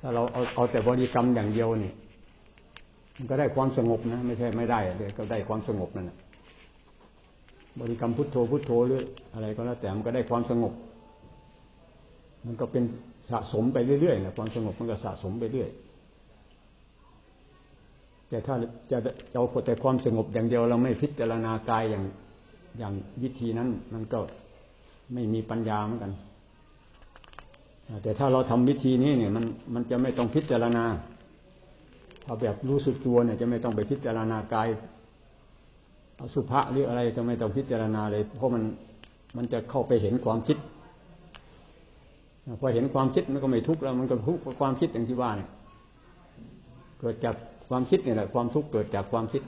ถ้าเราเอาเอาแต่บริกรรมอย่างเดียวนี่มันก็ได้ความสงบนะ ไม่ใช่ไม่ได้เลยก็ได้ความสงบนั่นแหละบริกรรมพุทโธพุทโธหรืออะไรก็แล้วแต่มันก็ได้ความสงบ มันก็เป็นสะสมไปเรื่อยๆนะความสงบมันก็สะสมไปเรื่อยแต่ถ้าจะเอาแต่ความสงบอย่างเดียวเราไม่พิจารณากายอย่างอย่างวิธีนั้น มันก็ไม่มีปัญญาเหมือนกัน แต่ถ้าเราทำวิธีนี้เนี่ยมันมันจะไม่ต้องพิจารณาเอาแบบรู้สึกตัวเนี่ยจะไม่ต้องไปพิจารณากายอสุภะหรืออะไรก็ไม่ต้องพิจารณาเลย เพราะมันมันจะเข้าไปเห็นความคิดพอเห็นความคิดมันก็ไม่ทุกข์แล้ว มันก็ทุกข์ความคิดอย่างที่ว่าเนี่ย เกิดจากความคิดนี่แหละ ความทุกข์เกิดจากความคิด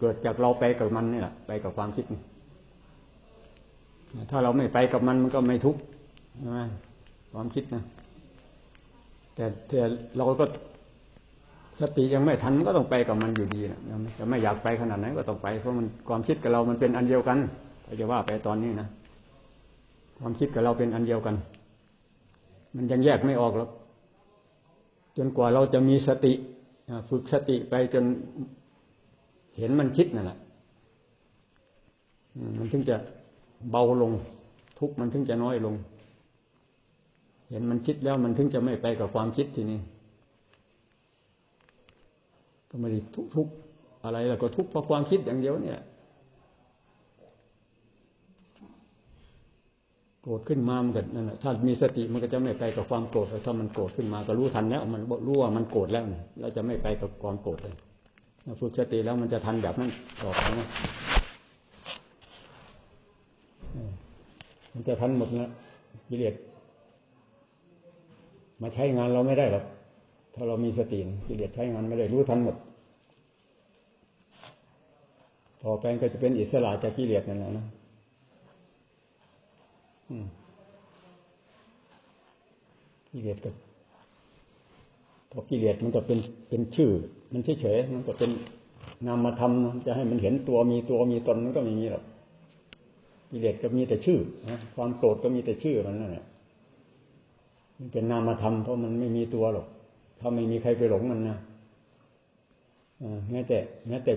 เกิดจากเราไปกับมันนี่แหละไปกับความคิดถ้าเราไม่ไปกับมันมันก็ไม่ทุกข์ใช่ไหม ความคิดนะแต่แต่เราก็สติยังไม่ทันก็ต้องไปกับมันอยู่ดีนะจะไม่อยากไปขนาดไหนก็ต้องไปเพราะมันความคิดกับเรามันเป็นอันเดียวกันจะว่าไปตอนนี้นะความคิดกับเราเป็นอันเดียวกัน มันยังแยกไม่ออกหรอกจนกว่าเราจะมีสติฝึกสติไปจนเห็นมันคิดนั่นแหละมันถึงจะเบาลง ทุกมันถึงจะน้อยลง เห็นมันคิดแล้วมันถึงจะไม่ไปกับความคิดทีนี้ก็ไม่ได้ทุกทุกอะไรแล้วก็ทุกเพราะความคิดอย่างเดียวเนี่ยโกรธขึ้นมามันก็นั่นแหละถ้ามีสติมันก็จะไม่ไปกับความโกรธถ้ามันโกรธขึ้นมาก็รู้ทันแล้วมันรู้ว่ามันโกรธแล้วเนี่ยเราจะไม่ไปกับความโกรธเลยฝึกสติแล้วมันจะทันแบบนั้นต่อไปนะมันจะทันหมดนะกิเลส มาใช้งานเราไม่ได้หรอกถ้าเรามีสติกิเลสใช้งานไม่ได้รู้ทันหมดต่อไปก็จะเป็นอิสระจากกิเลสนั่นแหละนะกิเลสกับพอกิเลสมันก็เป็นเป็นชื่อ มันเฉยๆมันก็เป็นนามธรรมจะให้มันเห็นตัวมีตัวมีตนมันก็ไม่มีหรอกกิเลสก็มีแต่ชื่อนะความโกรธก็มีแต่ชื่อมันนั่นแหละ มันเป็นนามธรรมเพราะมันไม่มีตัวหรอก ถ้าไม่มีใครไปหลงมันนะแม้แต่แม้แต่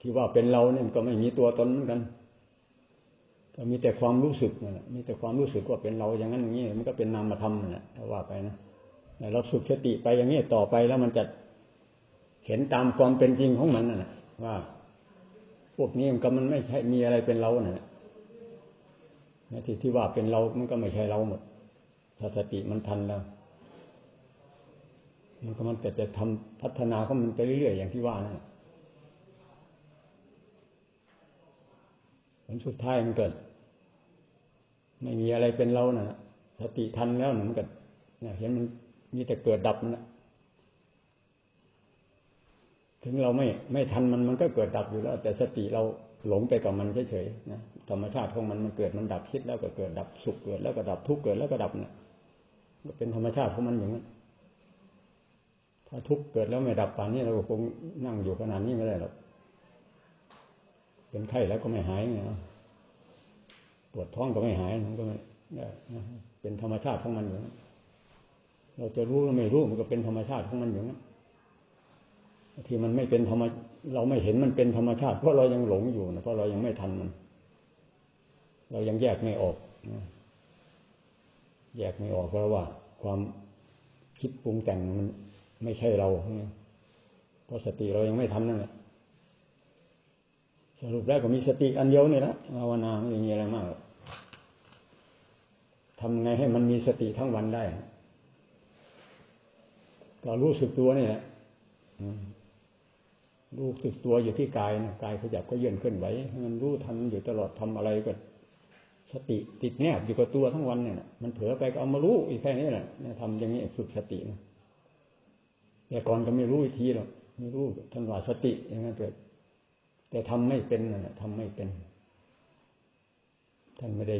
ที่ว่าเป็นเราเนี่ยก็ไม่มีตัวตนเหมือนกันก็มีแต่ความรู้สึกนั่นแหละมีแต่ความรู้สึกว่าเป็นเราอย่างนั้นอย่างนี้มันก็เป็นนามธรรมนั่นแหละถ้าว่าไปนะแต่เราสุขสติไปอย่างนี้ต่อไปแล้วมันจะเห็นตามความเป็นจริงของมันนั่นแหละว่าพวกนี้มันก็มันไม่ใช่มีอะไรเป็นเราเนั่นแหละที่ที่ว่าเป็นเรา มันก็ไม่ใช่เราหมด ถ้าสติมันทันแล้วมันก็มันแต่จะทำพัฒนาก็มันไปเรื่อยๆอย่างที่ว่านั่นผลสุดท้ายมันเกิด ไม่มีอะไรเป็นเรานะ่ะ สติทันแล้วมันก็เนี่ยเห็นมันมีแต่เกิดดับนะถึงเราไม่ไม่ทันมันมันก็เกิดดับอยู่แล้ว แต่สติเราหลงไปกับมันเฉยๆนะธรรมชาติของมันมันเกิดมันดับคิดแล้วก็เกิดดับสุขเกิดแล้วก็ดับทุกข์เกิดแล้วก็ดับเนี่ย ก็เป็นธรรมชาติของมันอย่างนั้นถ้าทุกข์เกิดแล้วไม่ดับป่านนี้เราคงนั่งอยู่ขนาดนี้ไม่ได้หรอกเป็นไข้แล้วก็ไม่หายไงปวดท้องก็ไม่หายมันก็ไม่เป็นธรรมชาติของมันอยู่เราจะรู้หรือไม่รู้มันก็เป็นธรรมชาติของมันอยู่นั้นที่มันไม่เป็นธรรมเราไม่เห็นมันเป็นธรรมชาติเพราะเรายังหลงอยู่นะเพราะเรายังไม่ทันมัน เรายังแยกไม่ออก แยกไม่ออกเพราะว่า ความคิดปรุงแต่งมันไม่ใช่เราเพราะสติเรายังไม่ทำนั่นแหละสรุปแล้วก็มีสติอันเดียวนี่ละภาวนาไม่มีอะไรมากทำไงให้มันมีสติทั้งวันได้ ก็รู้สึกตัวนี่แหละรู้สึกตัวอยู่ที่กายนะกายขยับก็เยื่นเคลื่อนไหวมันรู้ทำอยู่ตลอดทำอะไรก็ สติติดแนบอยู่กับตัวทั้งวันเนี่ยมันเผลอไปก็เอามารู้อีกแค่นี้แหละทำอย่างนี้ฝึกสตินะแต่ก่อนก็ไม่รู้วิธีหรอกไม่รู้ท่านว่าสติอย่างนั้นเกิดแต่ทำไม่เป็นนะทำไม่เป็น ท่านไม่ได้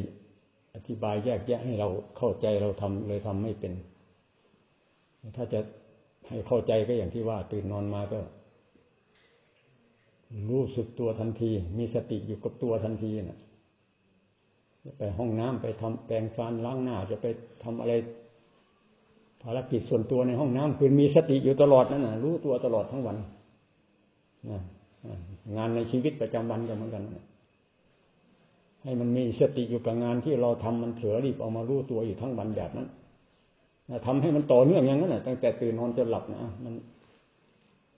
อธิบายแยกแยะให้เราเข้าใจเราทำเลยทำไม่เป็น ถ้าจะให้เข้าใจก็อย่างที่ว่า ตื่นนอนมาก็รู้สึกตัวทันที มีสติอยู่กับตัวทันทีนะ่ะ จะไปห้องน้ำไปทำแปรงฟันล้างหน้า จะไปทำอะไร ภารกิจส่วนตัวในห้องน้ำคือมีสติอยู่ตลอดนั่นนะรู้ตัวตลอดทั้งวันงานในชีวิตประจำวันก็เหมือนกันให้มันมีสติอยู่กับงานที่เราทำมันเผลอรีบเอามารู้ตัวอยู่ทั้งวันแบบนั้นทำให้มันต่อเนื่องอย่างนั้นตั้งแต่ตื่นนอนจนหลับนะมัน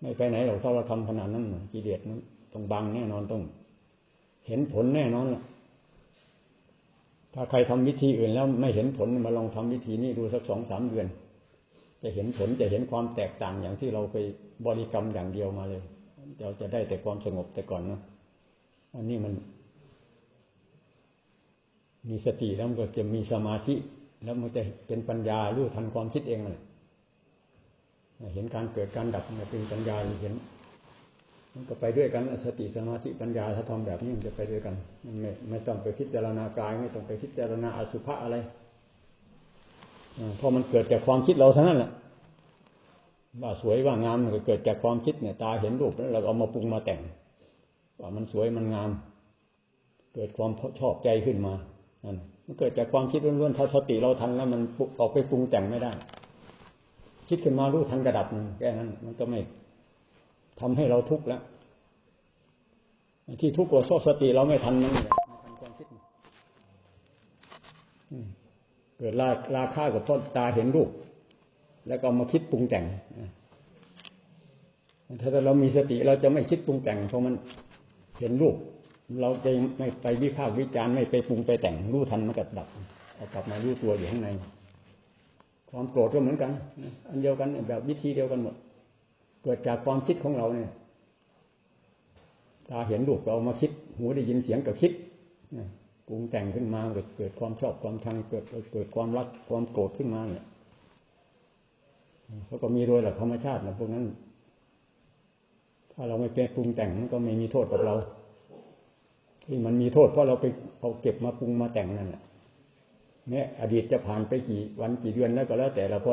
ไม่ไปไหนหรอกถ้าเราทำขนาดนั้นกิเลสนั้นต้องบังแน่นอนต้อง เห็นผลแน่นอนล่ะ ถ้าใครทำวิธีอื่นแล้วไม่เห็นผลมาลองทำวิธีนี้ดูสักสองสามเดือน จะเห็นผลจะเห็นความแตกต่างอย่างที่เราไปบริกรรมอย่างเดียวมาเลยเราจะได้แต่ความสงบแต่ก่อนนะอันนี้มัน มีสติแล้วมันก็จะมีสมาธิ แล้วมันจะเป็นปัญญารู้ทันความคิดเองเลยเห็นการเกิดการดับมันเป็นปัญญาเห็น มันก็ไปด้วยกันสติสมาธิปัญญาถ้าทำแบบนี้มันจะไปด้วยกันไม่ไม่ต้องไปพิจารณากาย ไม่ต้องไปพิจารณาอสุภะอะไรเพราะมันเกิดจากความคิดเราเท่านั้นแหละว่าสวยว่างามมันก็เกิดจากความคิดเนี่ย ตาเห็นรูปแล้วเราเอามาปรุงมาแต่ง ว่ามันสวยมันงาม เกิดความชอบใจขึ้นมานั่นมันเกิดจากความคิดล้วนๆถ้าสติเราทันแล้วมันออกไปปรุงแต่งไม่ได้ คิดขึ้นมารู้ทันกระดับมันแค่นั้น มันก็ไม่ ทำให้เราทุกข์แล้วที่ทุกข์กว่าสติเราไม่ทันนั่นแหละไม่ทันความคิดเกิดราราคากับพ่อตาเห็นรูปแล้วก็มาคิดปรุงแต่งถ้าเรามีสติเราจะไม่คิดปรุงแต่งเพราะมันเห็นรูป เราจะไม่ไปวิพากษ์วิจารณ์ไม่ไปปรุงไปแต่งรู้ทันมันก็ดับเอากลับมารู้ตัวอยู่ข้างใน ความโกรธก็เหมือนกัน อันเดียวกันแบบวิธีเดียวกันหมด เกิดจากความคิดของเราเนี่ย ตาเห็นรูปเรามาคิด หูได้ยินเสียงกับคิดปรุงแต่งขึ้นมาเกิดเกิดความชอบความชังเกิดเกิดความรักความโกรธขึ้นมาเนี่ยเขาก็มีโดยหลักธรรมชาตินะพวกนั้น ถ้าเราไม่เปปรุงแต่งมันก็ไม่มีโทษกับเรา ที่มันมีโทษเพราะเราไปเอาเก็บมาปรุงมาแต่งนั่นแหละเนี่ยอดีตจะผ่านไปกี่วันกี่เดือนแล้วก็แล้วแต่ละพอ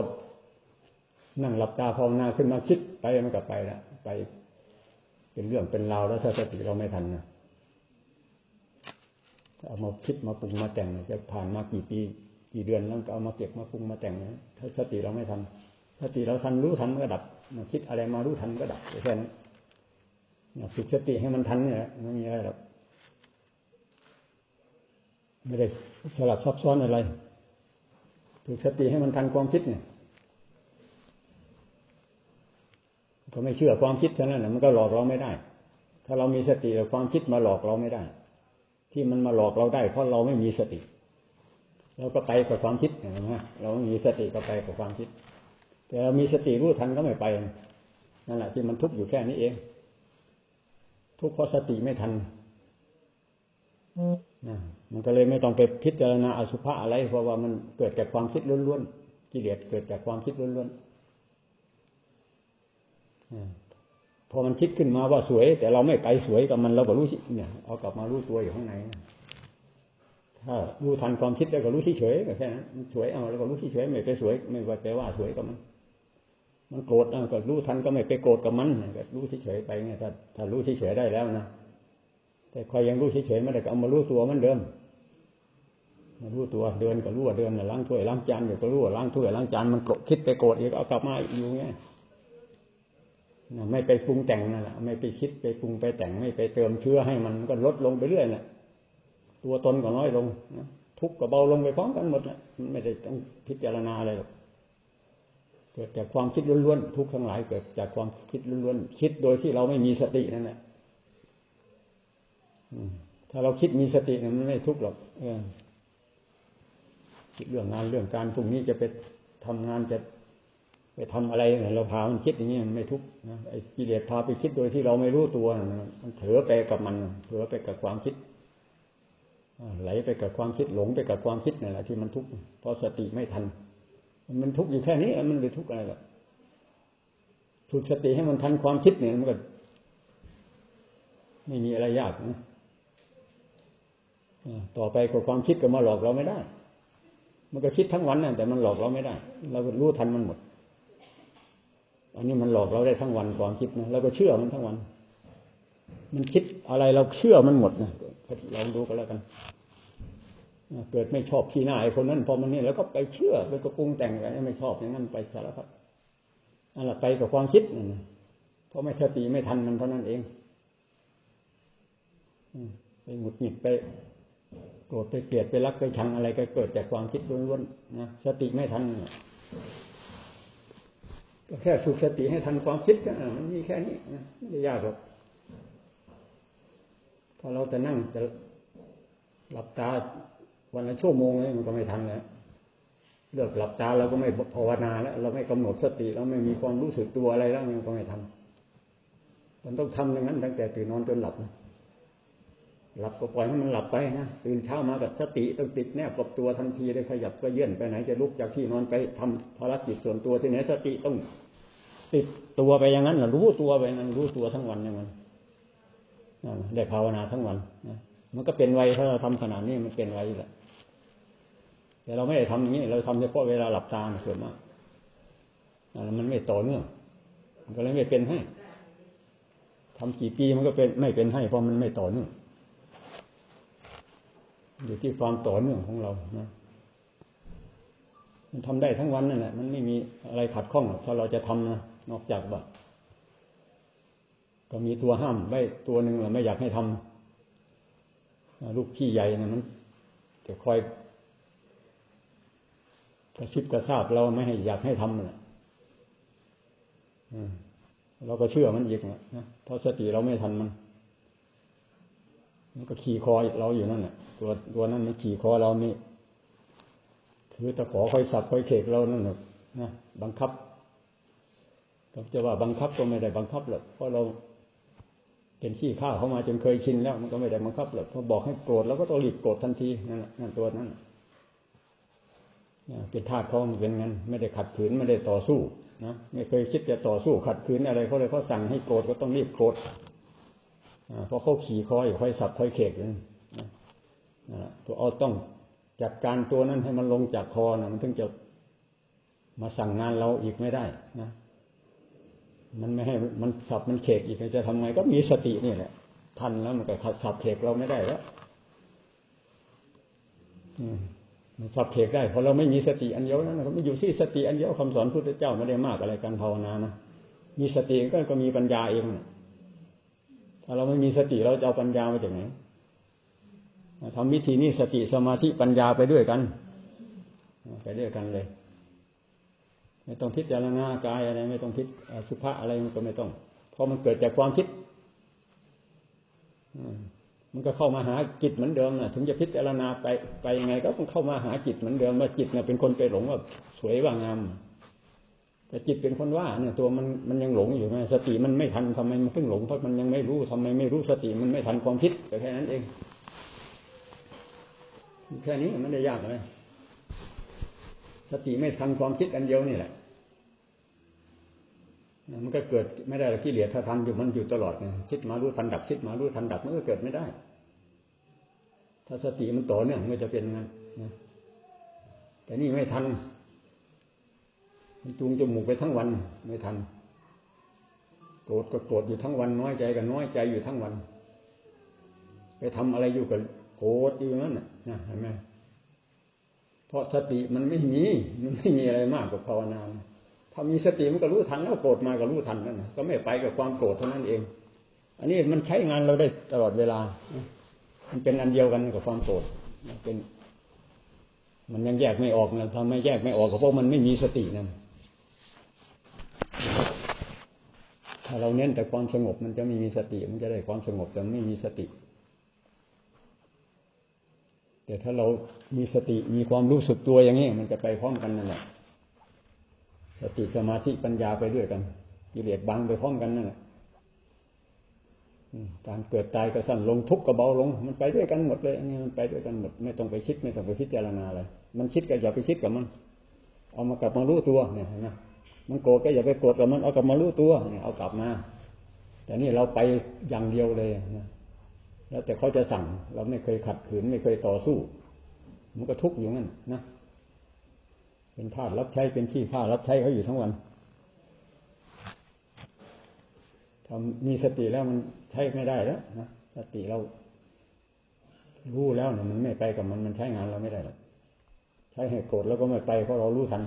นั่งหลับตาภาวนาขึ้นมาคิดไปมันก็ไปละไปเป็นเรื่องเป็นราวแล้วถ้าสติเราไม่ทันนะถ้าเอามาคิดมาปรุงมาแต่งจะผ่านมากี่ปี กี่เดือนแล้วก็เอามาเก็บมาปรุงมาแต่งนะถ้าสติเราไม่ทันสติเราทันรู้ทันมันก็ดับมาคิดอะไรมารู้ทันก็ดับแค่นั้นฝึกสติให้มันทันเนี่ยไม่มีอะไรหรอกไม่ได้สลับซับซ้อนอะไรฝึกสติให้มันทันความคิดเนี่ย ก็ไม่เชื่อความคิดเท่านั้นมันก็หลอกเราไม่ได้ ถ้าเรามีสติแต่ความคิดมาหลอกเราไม่ได้ ที่มันมาหลอกเราได้ เพราะเราไม่มีสติเราก็ไปกับความคิดนะเราไม่มีสติก็ไปกับความคิด แต่เรามีสติรู้ทันก็ไม่ไปนั่นแหละที่มันทุกข์อยู่แค่นี้เอง ทุกข์เพราะสติไม่ทันนะมันก็เลยไม่ต้องไปพิจารณาอสุภะอะไร เพราะว่ามันเกิดจากความคิดล้วนๆกิเลสเกิดจากความคิดล้วนๆ พอมันคิดขึ้นมาว่าสวย แต่เราไม่ไปสวยกับมันเราก็รู้เนี่ยเอากลับมารู้ตัวอยู่ข้างในถ้ารู้ทันความคิดแล้วก็รู้เฉยๆแค่นั้นสวยเอาแล้วก็รู้เฉยๆไม่ไปสวย ไม่ไปว่าสวยกับมัน มันโกรธก็รู้ทันก็ไม่ไปโกรธกับมันก็รู้เฉยๆไปเนี่ยถ้าถ้ารู้เฉยๆได้แล้วนะแต่ใครยังรู้เฉยๆไม่ได้ก็เอามารู้ตัวมันเดิมมารู้ตัวเดินก็รู้ว่าเดินล้างถ้วยล้างจานอยู่ก็รู้ว่าล้างถ้วยล้างจานมันโกรธคิดไปโกรธอีกเอากลับมาอยู่เงี้ย ไม่ไปปรุงแต่งนั่นแหละไม่ไปคิดไปปรุงไปแต่งไม่ไปเติมเชื้อให้มันก็ลดลงไปเรื่อยแหละตัวตนก็น้อยลงทุกข์ก็เบาลงไปพร้อมกันหมดแหละไม่ได้ต้องพิจารณาอะไรหรอกเกิดจากความคิดล้วนๆทุกข์ทั้งหลายเกิดจากความคิดล้วนๆคิดโดยที่เราไม่มีสตินั่นแหละถ้าเราคิดมีสติมันไม่ทุกข์หรอกเออคิดเรื่องงานเรื่องการพรุ่งนี้จะไปทำงานจะ ไปทำอะไรเราพามันคิดอย่างนี้มันไม่ทุกข์นะไอ้กิเลสพาไปคิดโดยที่เราไม่รู้ตัวมันเถอไปกับมันเถอไปกับความคิดไหลไปกับความคิดหลงไปกับความคิดนี่แหละที่มันทุกข์เพราะสติไม่ทัน มันทุกข์อยู่แค่นี้มันไปทุกข์อะไรหรอกฝึกสติให้มันทันความคิดเนี่ยมันก็ไม่มีอะไรยากนะต่อไปกับความคิดก็มาหลอกเราไม่ได้ มันก็คิดทั้งวันน่ะแต่มันหลอกเราไม่ได้ เรารู้ทันมันหมด อันนี้มันหลอกเราได้ทั้งวันความคิดนะเราก็เชื่อมันทั้งวัน มันคิดอะไรเราเชื่อมันหมดนะลองดูกันแล้วกันเกิดไม่ชอบขี้หน้าไอ้คนนั้นพอมันนี่แล้วก็ไปเชื่อไปก็ปรุงแต่งอะไรไม่ชอบอย่างนั้นไปสารพัดนั่นแหละไปกับความคิดนั่นนะเพราะไม่สติไม่ทันมันเท่านั้นเองไปหงุดหงิดไปโกรธไปเกลียดไปรักไปชังอะไรก็เกิดจากความคิดล้วนๆนะสติไม่ทัน ก็แค่ฝึกสติให้ทันความคิดก็มันมีแค่นี้ไม่ได้ยากหรอกถ้าเราจะนั่งจะหลับตาวันละชั่วโมงเลยมันก็ไม่ทันแล้วเลิกหลับตาเราก็ไม่ภาวนาแล้วเราไม่กำหนดสติเราไม่มีความรู้สึกตัวอะไรแล้วมันก็ไม่ทำมันต้องทำอย่างนั้นตั้งแต่ตื่นนอนจนหลับนะหลับก็ปล่อยให้มันหลับไปนะตื่นเช้ามากับสติต้องติดแนบกับตัวทันทีได้ขยับก็เยื่อนไปไหนจะลุกจากที่นอนไปทำภารกิจส่วนตัวที่ไหนสติต้อง ติดตัวไปอย่างนั้นนะรู้ตัวไปงนั้นรู้ตัวทั้งวันอย่างนั้นได้ภาวนาทั้งวันมันก็เป็นไวถ้าเราทำขนาดนี้มันเป็นไวแหละแต่เราไม่ได้ทำอย่างนี้ เราทำเฉพาะเวลาหลับตาส่วนมากมันไม่ต่อเนื่องมันก็เลยไม่เป็นให้ทำกี่ปีมันก็เป็นไม่เป็นให้เพราะมันไม่ต่อเนื่องอยู่ที่ความต่อเนื่องของเรานะมันทำได้ทั้งวันนั่นแหละมันไม่มีอะไรขัดข้องถ้าเราจะทำนะ นอกจากแบบก็มีตัวห้ามไว้ตัวหนึ่งเราไม่อยากให้ทำลูกพี่ใหญ่นะมันจะคอยกระชิบกระซาบเราไม่ให้อยากให้ทำนะเราก็เชื่อมันอีกนะเพราะสติเราไม่ทันมันมันก็ขี่คอเราอยู่นั่นแหละตัวตัวนั้นมันขี่คอเรานี่ถือตะขอคอยสับคอยเขกเรานั่นแหละนะบังคับ ก็จะว่าบังคับก็ไม่ได้บังคับหรอกเพราะเราเป็นขี้ข้าเข้ามาจนเคยชินแล้ว มันก็ไม่ได้บังคับหรอกพอบอกให้โกรธเราก็ต้องรีบโกรธทันทีนั่นแหละนั่นตัวนั้นเป็นธาตุเขาเป็นงั้น ไม่ได้ขัดขืนไม่ได้ต่อสู้นะไม่เคยคิดจะต่อสู้ขัดขืนอะไรเขาเลยเขาสั่งให้โกรธก็ต้องรีบโกรธเพราะเขาขี่คอยคอยสับคอยเขกนั่นตัวเอาต้องจัดการตัวนั้นให้มันลงจากคอนะมันถึงจะมาสั่งงานเราอีกไม่ได้นะ มันไม่ให้มันสับมันเขกอีกจะทำไงก็มีสตินี่แหละทันแล้วมันก็ขัดสับเขกเราไม่ได้แล้วมันสับเขกได้เพราะเราไม่มีสติอันเดียวนั่นก็ไม่อยู่ที่สติอันเดียวคำสอนพุทธเจ้าไม่ได้มากอะไรการภาวนานะมีสติก็ก็มีปัญญาเองถ้าเราไม่มีสติเราจะเอาปัญญามาจากไหนทำวิธีนี้สติสมาธิปัญญาไปด้วยกันไปด้วยกันเลย ไม่ต้องพิจารณากายอะไร ไม่ต้องพิจสุภาอะไรมันก็ไม่ต้อง เพราะมันเกิดจากความคิดมันก็เข้ามาหาจิตเหมือนเดิมนะถึงจะพิจารณาไปไปยังไง ก็ต้องเข้ามาหาจิตเหมือนเดิมว่าจิตเนี่ยเป็นคนไปหลงว่าสวยว่างามแต่จิตเป็นคนว่าเนี่ย ตัวมันมันยังหลงอยู่ไงสติมันไม่ทันทำไมมันเพิ่งหลงเพราะมันยังไม่รู้ทำไมไม่รู้สติมันไม่ทันความคิดแค่นั้นเองแค่นี้มันไม่ได้ยากเลยสติไม่ทันความคิดอันเดียวนี่แหละ มันก็เกิดไม่ได้กิเลสถ้าทำอยู่มันอยู่ตลอดไงคิดมารู้ทันดับคิดมารู้ทันดับมันก็เกิดไม่ได้ ถ้าสติมันต่อเนื่องมันจะเป็นงั้นนะแต่นี่ไม่ทัน มันจูงจมูกไปทั้งวันไม่ทันโกรธก็โกรธอยู่ทั้งวันน้อยใจก็น้อยใจอยู่ทั้งวัน ไปทำอะไรอยู่กับโกรธอยู่นั่นนะเห็นไหมเพราะสติมันไม่มีมันไม่มีอะไรมากกว่าภาวนาถ้ามีสติมันก็รู้ทันแล้วโกรธมาก็รู้ทันนั่นนะก็ไม่ไปกับความโกรธเท่านั้นเอง อันนี้มันใช้งานเราได้ตลอดเวลา มันเป็นอันเดียวกันกับความโกรธเป็น มันยังแยกไม่ออกนะทำไม่แยกไม่ออกก็เพราะมันไม่มีสตินั่นถ้าเราเน้นแต่ความสงบมันจะไม่มีสติ มันจะได้ความสงบแต่ไม่มีสติ แต่ถ้าเรามีสติมีความรู้สึกตัวอย่างนี้มันจะไปพร้อมกันนั่นแหละ สติสมาธิปัญญาไปด้วยกันกิเลสบังไปพร้อมกันนั่นแหละการเกิดตายก็สั้นลงทุกข์ก็เบาลง มันไปด้วยกันหมดเลยอันนี้มันไปด้วยกันหมด ไม่ต้องไปคิดไม่ต้องไปพิจารณาอะไรมันคิดก็อย่าไปคิดกับมัน เอามากลับมารู้ตัวเนี่ยนไหมมันโกรธก็อย่าไปโกรธกับมันเอากลับมารู้ตัวเนี่ยเอากลับมา แต่นี่เราไปอย่างเดียวเลยนะแล้วแต่เขาจะสั่ง เราไม่เคยขัดขืนไม่เคยต่อสู้ มันก็ทุกข์อยู่นั่นนะ เป็นทาสรับใช้เป็นขี้ข้ารับใช้เขาอยู่ทั้งวันทำมีสติแล้วมันใช้ไม่ได้แล้วนะสติเรารู้แล้วเนี่ยมันไม่ไปกับมันมันใช้งานเราไม่ได้หรอกใช้ให้โกรธแล้วก็ไม่ไปเพราะเรารู้ทัน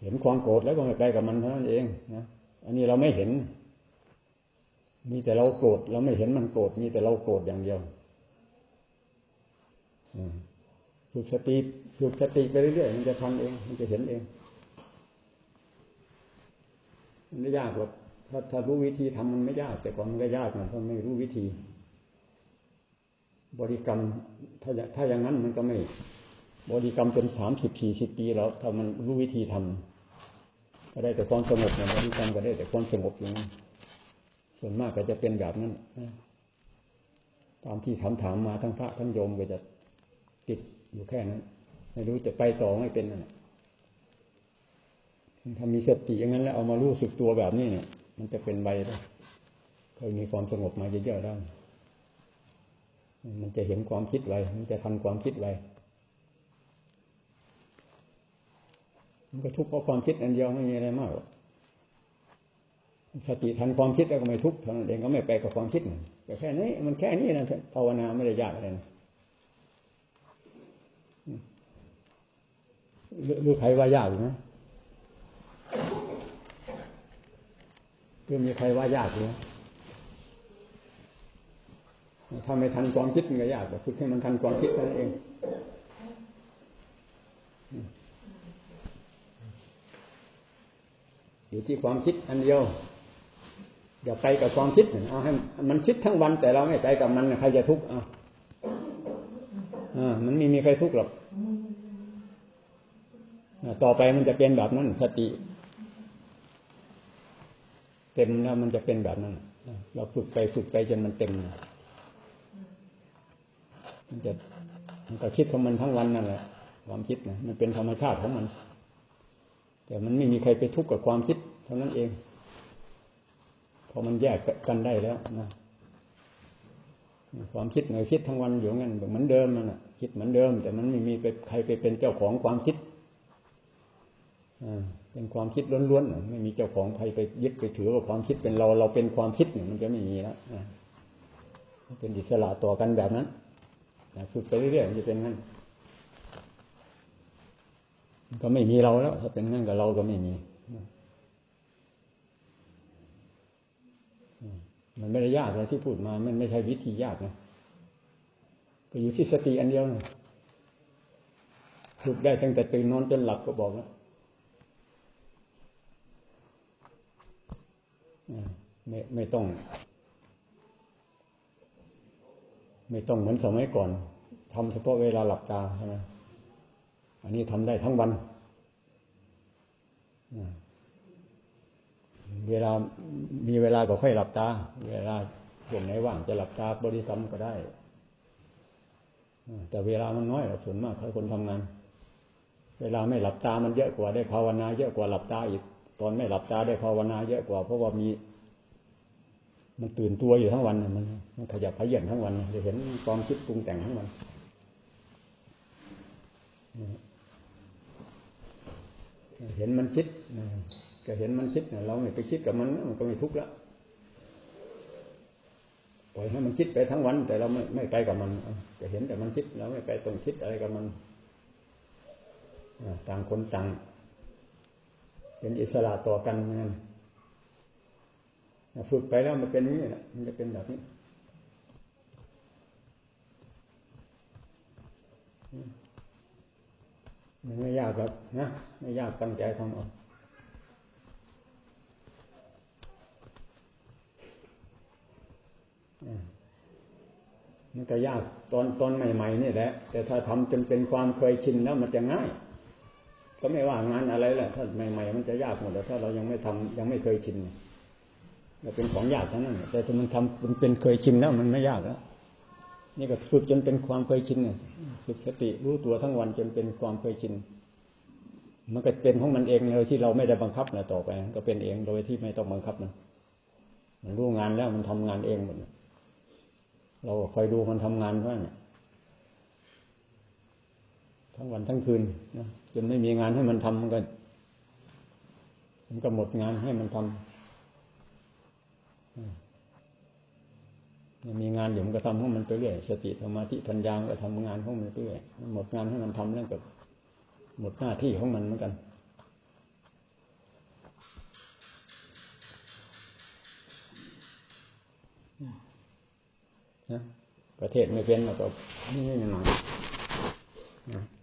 เห็นความโกรธแล้วก็ไม่ไปกับมันเท่านั้นเองนะอันนี้เราไม่เห็น มีแต่เราโกรธเราไม่เห็นมันโกรธมีแต่เราโกรธอย่างเดียว ฝึกสติฝึกสติไปเรื่อยๆมันจะทำเองมันจะเห็นเองมันไม่ยากหรอกถ้าถ้ารู้วิธีทำมันไม่ยาก แต่ก่อนมันก็ยากนะเพราะไม่รู้วิธี บริกรรมถ้าถ้าอย่างนั้นมันก็ไม่ บริกรรมจนสามสิบสี่สิบปีแล้วถ้ามันรู้วิธีทำก็ได้แต่ความสงบนะบริกรรมก็ได้แต่ความสงบอย่างนั้นส่วนมากก็จะเป็นแบบนั้นตามที่ถามถามมาทั้งพระทั้งโยมก็จะติด อยู่แค่นั้นไม่รู้จะไปต่อไม่เป็นนั่นแหละถ้ามีสติอย่างนั้นแล้วเอามารู้สึกตัวแบบนี้เนี่ย มันจะเป็นใบได้เคยมีความสงบมาเยอะๆได้มันจะเห็นความคิดไวมันจะทันความคิดไวมันก็ทุกข์เพราะความคิดอันเดียวไม่มีอะไรมากหรอกสติทันความคิดแล้วก็ไม่ทุกข์เท่านั้นเองก็ไม่ไปกับความคิดแต่แค่นี้มันแค่นี้นะภาวนาไม่ได้ยากอะไรนะ รู้ใครว่ายากไหมเพื่อมีใครว่ายากไหรือถ้าไม่ทันความคิดมันก็ยากแต่ฝึกให้มันทันความคิดเท่นั้นเองอยู่ที่ความคิดอันเดียวอย่าไปกับความคิดเอาให้มันคิดทั้งวันแต่เราไม่ไปกับมันใครจะทุกข์อะอ่ามันไม่มีใครทุกข์หรอก ต่อไปมันจะเป็นแบบนั้น สติ เต็มแล้วมันจะเป็นแบบนั้นเราฝึกไปฝึกไปจนมันเต็มมันจะมันก็คิดของมันทั้งวันนั่นแหละความคิดนะมันเป็นธรรมชาติของมัน แต่มันไม่มีใครไปทุกข์กับความคิดเท่านั้นเองพอมันแยกกันได้แล้วนะความคิดเหนื่อยคิดทั้งวันอยู่งั้นเหมือนเดิมมันนะคิดเหมือนเดิม แต่มันไม่มีไปใครไปเป็นเจ้าของความคิด เป็นความคิดล้วนๆไม่มีเจ้าของใครไปยึดไปถือว่าความคิดเป็นเราเราเป็นความคิดเนี่ยมันจะไม่มีแล้วเป็นอิสระต่อกันแบบนั้นฝึกไปเรื่อยๆจะเป็นงั้นก็ไม่มีเราแล้ว ถ้าเป็นงั้นกับเราก็ไม่มีมันไม่ได้ยากเลยที่พูดมา มันไม่ใช่วิธียากนะก็อยู่ที่สติอันเดียวนะฝึกได้ตั้งแต่ตื่นนอนจนหลับก็บอกแล้ว ไม่ไม่ต้อง ไม่ต้องเหมือนสมัยก่อนทำเฉพาะเวลาหลับตาใช่ไหมอันนี้ทำได้ทั้งวัน เวลามีเวลาก็ค่อยหลับตา เวลาส่วนไหนว่างจะหลับตาบริกรรมก็ได้ แต่เวลามันน้อยส่วนมากใครคนทำงาน เวลาไม่หลับตามันเยอะกว่าได้ภาวนาเยอะกว่าหลับตาอีก ตอนไม่หลับตาได้ภาวนาเยอะกว่า เพราะว่ามี มันตื่นตัวอยู่ทั้งวันมันมันขยับขยันทั้งวันจะเห็นความคิดปรุงแต่งทั้งวันเห็นมันคิดก็เห็นมันคิดเราไม่ไปคิดกับมันมันก็ไม่ทุกข์ละปล่อยให้มันคิดไปทั้งวัน แต่เราไม่ไม่ไปกับมันจะเห็นแต่มันคิดเราไม่ไปตรงคิดอะไรกับมันต่างคนต่าง เป็นอิสระต่อกันนั่นฝึกไปแล้วมันเป็นนี้แหละมันจะเป็นแบบนี้มันไม่ยากหรอกนะไม่ยากตั้งใจทำเอามันก็ยากตอนตอนใหม่ๆนี่แหละ แต่ถ้าทำจนเป็นความเคยชินแล้วมันจะง่าย ก็ไม่ว่างานอะไรแหละถ้าใหม่ๆมันจะยากหมดแต่ถ้าเรายังไม่ทำยังไม่เคยชินมันเป็นของยากเท่านั้นแต่ถ้ามันทำมันเป็นเคยชินแล้วมันไม่ยากแล้วนี่ก็ฝึกจนเป็นความเคยชินเนี่ยฝึกสติรู้ตัวทั้งวันจนเป็นความเคยชิน มันก็เป็นของมันเองเลยที่เราไม่ได้บังคับนะต่อไป ก็เป็นเองโดยที่ไม่ต้องบังคับมันมันรู้งานแล้วมันทำงานเองหมดเราคอยดูมันทำงานเท่านั้น ทั้งวันทั้งคืนนะจนไม่มีงานให้มันทำมันก็มันก็หมดงานให้มันทำมีงานอยู่มันก็ทำของมันไปเรื่อยสติสมาธิปัญญามันก็ทำงานของมันไปเรื่อยหมดงานให้มันทำแล้วก็หมดหน้าที่ของมันเหมือนกันนะประเทศไม่เป็นแล้วก็นี่หน่อยนะ